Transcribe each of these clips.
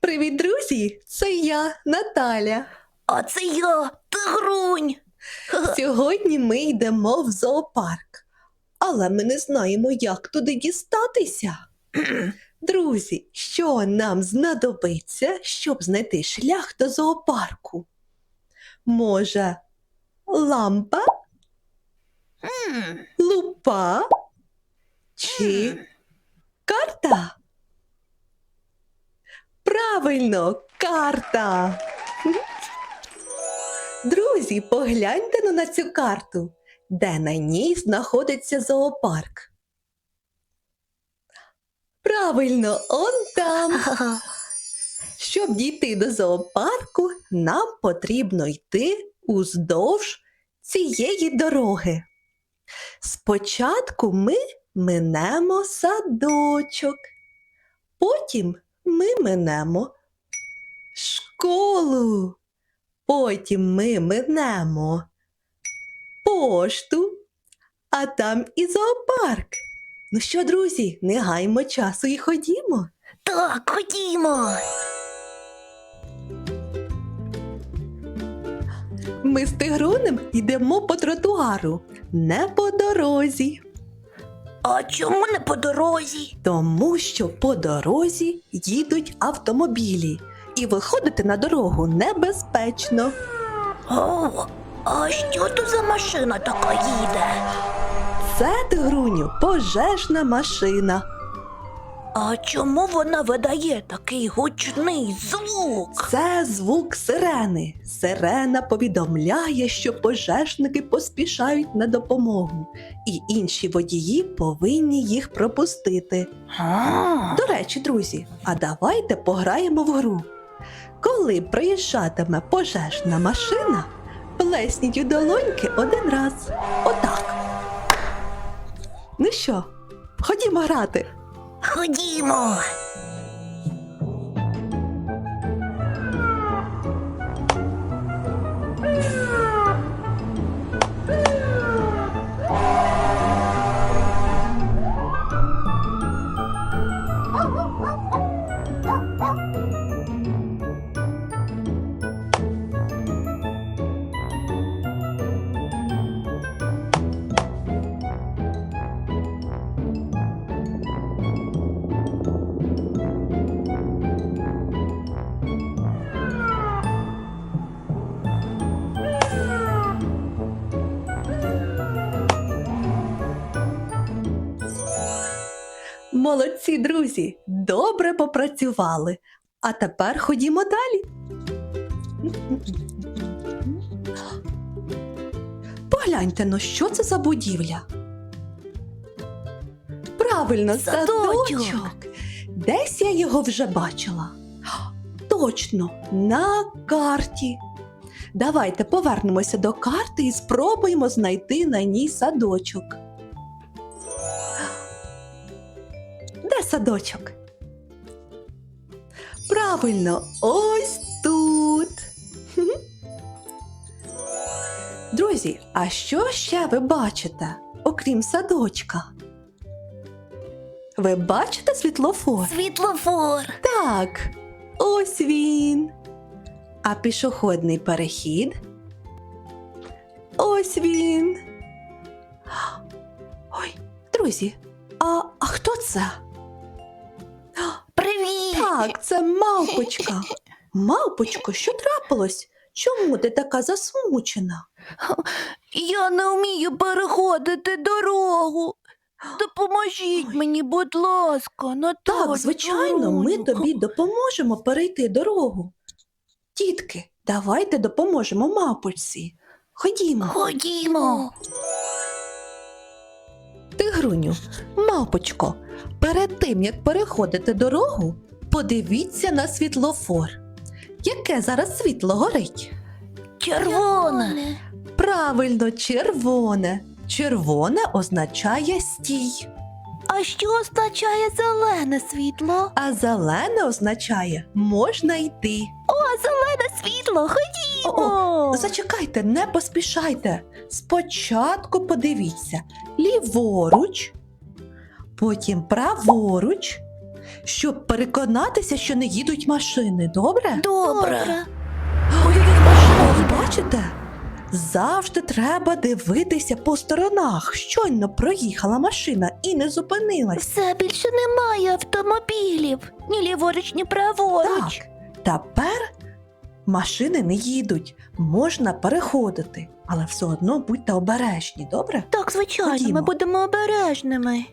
Привіт, друзі! Це я, Наталя. А це я, тигрунь. Сьогодні ми йдемо в зоопарк, але ми не знаємо, як туди дістатися. Друзі, що нам знадобиться, щоб знайти шлях до зоопарку? Може, лампа, лупа чи карта? Правильно, карта. Друзі, погляньте на цю карту, де на ній знаходиться зоопарк. Правильно, он там. Щоб дійти до зоопарку, нам потрібно йти уздовж цієї дороги. Спочатку ми минемо садочок, потім ми минемо школу, потім ми минемо пошту, а там і зоопарк. Ну що, друзі, не гаймо часу і ходімо. Так, ходімо. Ми з тигронем йдемо по тротуару, не по дорозі, А чому не по дорозі? тому що по дорозі їдуть автомобілі, і виходити на дорогу небезпечно. О, а що то за машина така їде? Це тигруню пожежна машина. А чому вона видає такий гучний звук? Це звук сирени. Сирена повідомляє, що пожежники поспішають на допомогу, і інші водії повинні їх пропустити. А, До речі, друзі, а давайте пограємо в гру. Коли проїжджатиме пожежна машина, плесніть у долоньки один раз. Отак. Ну що, ходімо грати. ходімо. Молодці, друзі, добре попрацювали. А тепер ходімо далі. Погляньте, ну що це за будівля? Правильно, Садочок. садочок. Десь я його вже бачила. Точно, на карті. Давайте повернемося до карти і спробуємо знайти на ній садочок. Садочок? Правильно, ось тут. Друзі, а що ще ви бачите, окрім садочка? Ви бачите світлофор? Світлофор. Так, ось він. А пішохідний перехід? Ось він. Ой, друзі, а, а хто це? Так, це мавпочка. Мавпочко, що трапилось? Чому ти така засмучена? Я не вмію переходити дорогу. Допоможіть Ой. мені, будь ласка, Наталю. Так, звичайно, ми тобі допоможемо перейти дорогу. Дітки, давайте допоможемо мавпочці. Ходімо. Ходімо. Тигруню, мавпочко, перед тим як переходити дорогу, подивіться на світлофор. Яке зараз світло горить? Червоне. Правильно, червоне. Червоне означає стій, А що означає зелене світло? а зелене означає можна йти. О, зелене світло, ходімо. О, Зачекайте, не поспішайте. Спочатку подивіться ліворуч, потім праворуч. Щоб переконатися, що не їдуть машини, добре? Добре. Ой-ой-ой, машина, ви бачите? Завжди треба дивитися по сторонах. Щойно проїхала машина і не зупинилась. Все більше немає автомобілів. Ні ліворуч, ні праворуч. Так, тепер машини не їдуть, можна переходити, але все одно будьте обережні, добре? Так, звичайно, Ходімо. ми будемо обережними.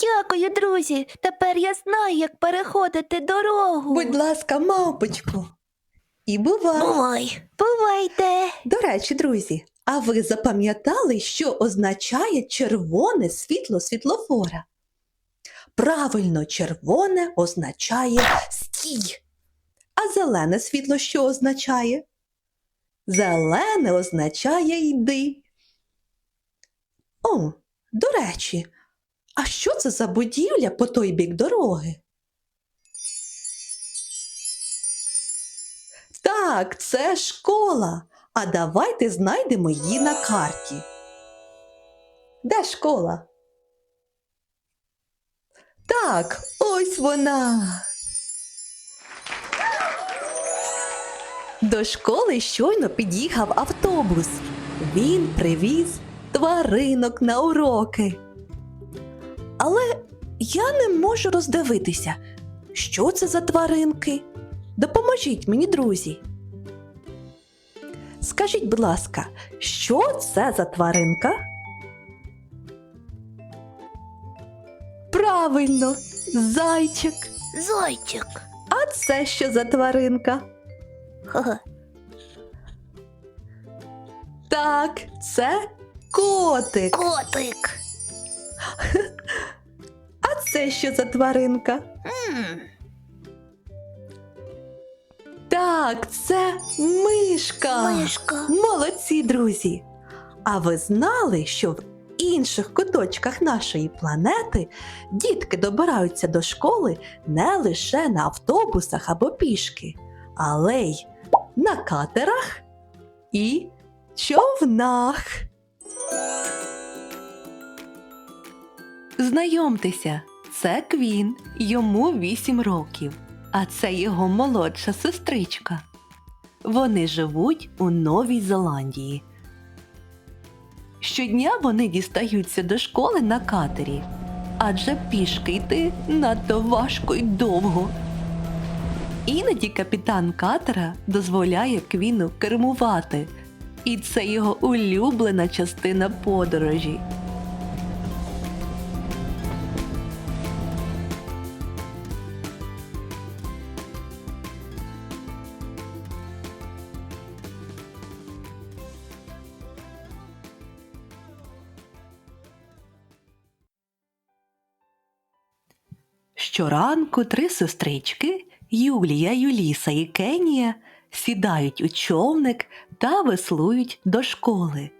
Дякую, друзі. Тепер я знаю, як переходити дорогу. Будь ласка, мавпочку. І бувай. Бувай. Бувайте. До речі, друзі, а ви запам'ятали, що означає червоне світло світлофора? Правильно, червоне означає стій. А зелене світло що означає? Зелене означає йди. О, до речі, а що це за будівля по той бік дороги? Так, це школа. А давайте знайдемо її на карті. Де школа? Так, ось вона. До школи щойно під'їхав автобус. Він привіз тваринок на уроки. Я не можу роздивитися, що це за тваринки. Допоможіть мені, друзі. Скажіть, будь ласка, що це за тваринка? Правильно, зайчик. Зайчик. А це що за тваринка? Ха-ха. Так, це котик. Котик. Це що за тваринка? М, Так, це мишка. Мишка. Молодці, друзі! А ви знали, що в інших куточках нашої планети дітки добираються до школи не лише на автобусах або пішки, але й на катерах і човнах. Знайомтеся, це Квін, йому 8 років, а це його молодша сестричка. Вони живуть у Новій Зеландії. Щодня вони дістаються до школи на катері, адже пішки йти надто важко й довго. Іноді капітан катера дозволяє Квіну кермувати, і це його улюблена частина подорожі. Щоранку три сестрички Юлія, Юліса і Кенія сідають у човник та веслують до школи.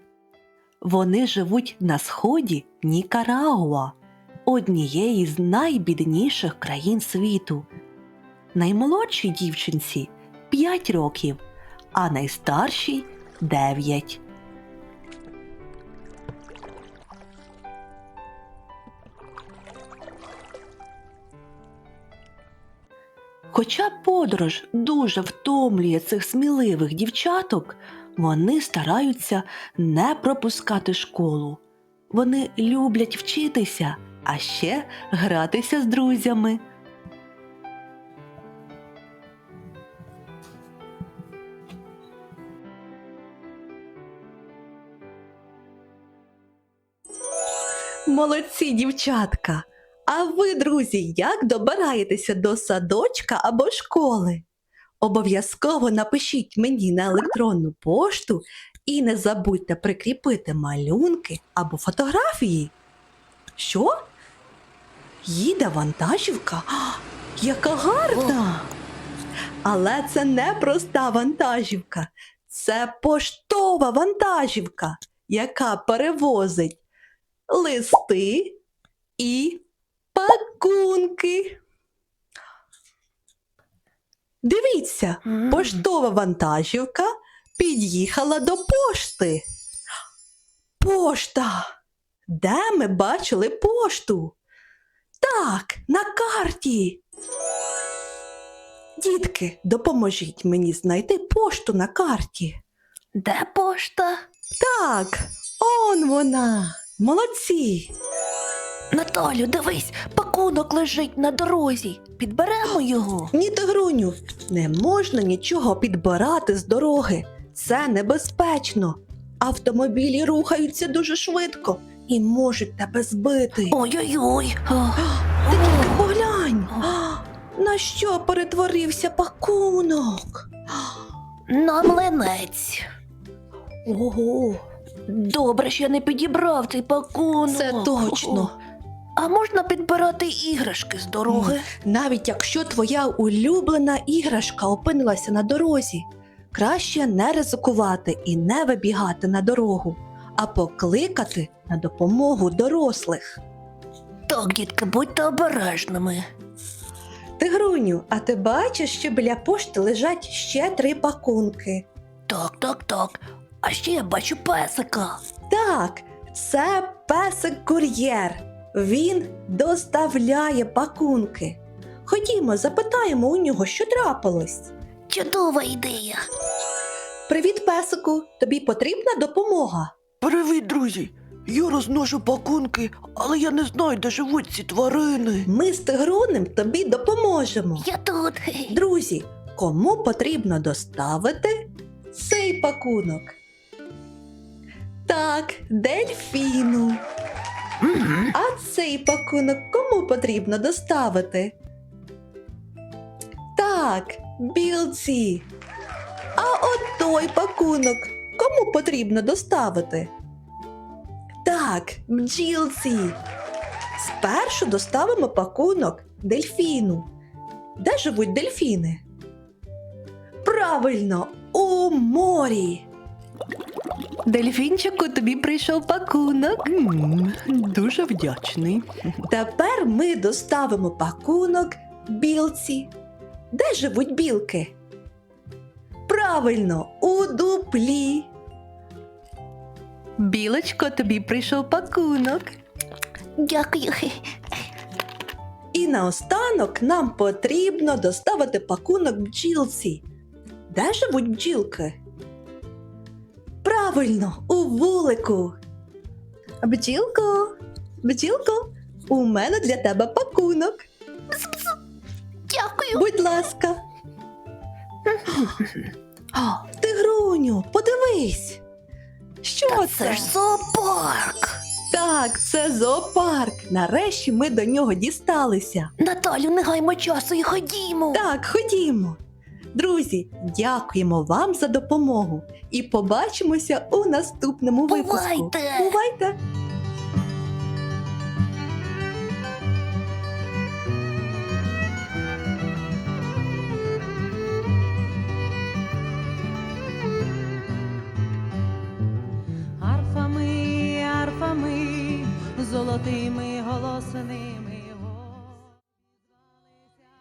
Вони живуть на сході Нікарагуа, однієї з найбідніших країн світу. Наймолодшій дівчинці 5 років, а найстаршій 9. Хоча подорож дуже втомлює цих сміливих дівчаток, вони стараються не пропускати школу. Вони люблять вчитися, а ще гратися з друзями. Молодці, дівчатка! А ви, друзі, як добираєтеся до садочка або школи? Обов'язково напишіть мені на електронну пошту і не забудьте прикріпити малюнки або фотографії. Що? Їде вантажівка? А, яка гарна! Але це не проста вантажівка, це поштова вантажівка, яка перевозить листи і пакунки. Дивіться, поштова вантажівка під'їхала до пошти. Пошта. Де ми бачили пошту? Так, на карті. Дітки, допоможіть мені знайти пошту на карті. Де пошта? Так, он вона. Молодці. Наталю, дивись, пакунок лежить на дорозі. Підберемо його. Ні, Тигруню, не можна нічого підбирати з дороги. Це небезпечно. Автомобілі рухаються дуже швидко і можуть тебе збити. Ой-ой-ой. Ти тільки поглянь, на що перетворився пакунок? На млинець. Ого, Добре, що я не підібрав цей пакунок. це точно. А можна підбирати іграшки з дороги? Навіть якщо твоя улюблена іграшка опинилася на дорозі, краще не ризикувати і не вибігати на дорогу, а покликати на допомогу дорослих. Так, дітки, будьте обережними. Тигруню, а ти бачиш, що біля пошти лежать ще три пакунки. Так, так, так. А ще я бачу песика. Так, це песик-кур'єр. Він доставляє пакунки. Ходімо, запитаємо у нього, що трапилось. Чудова ідея. Привіт, песику, тобі потрібна допомога. Привіт, друзі! Я розношу пакунки, але я не знаю, де живуть ці тварини. Ми з тигрунем тобі допоможемо. Я тут. Друзі, кому потрібно доставити цей пакунок? Так, дельфіну. А цей пакунок кому потрібно доставити? Так, білці. А от той пакунок кому потрібно доставити? Так, бджілці. Спершу доставимо пакунок дельфіну. Де живуть дельфіни? Правильно, у морі. Дельфінчику, тобі прийшов пакунок. дуже вдячний. Тепер ми доставимо пакунок білці. Де живуть білки? Правильно, у дуплі. Білочко, тобі прийшов пакунок. Дякую. І наостанок нам потрібно доставити пакунок бджілці. Де живуть бджілки? Правильно, у вулику. Бджілко, бджілко, у мене для тебе пакунок. Дякую. Будь ласка. Тигруню, подивись. Що Та це? це ж зоопарк. Так, це зоопарк. Нарешті ми до нього дісталися. Наталю, не гаймо часу і ходімо. Так, ходімо. Друзі, дякуємо вам за допомогу і побачимося у наступному випуску. Бувайте! Бувайте! арфами, арфами, золотими голосними.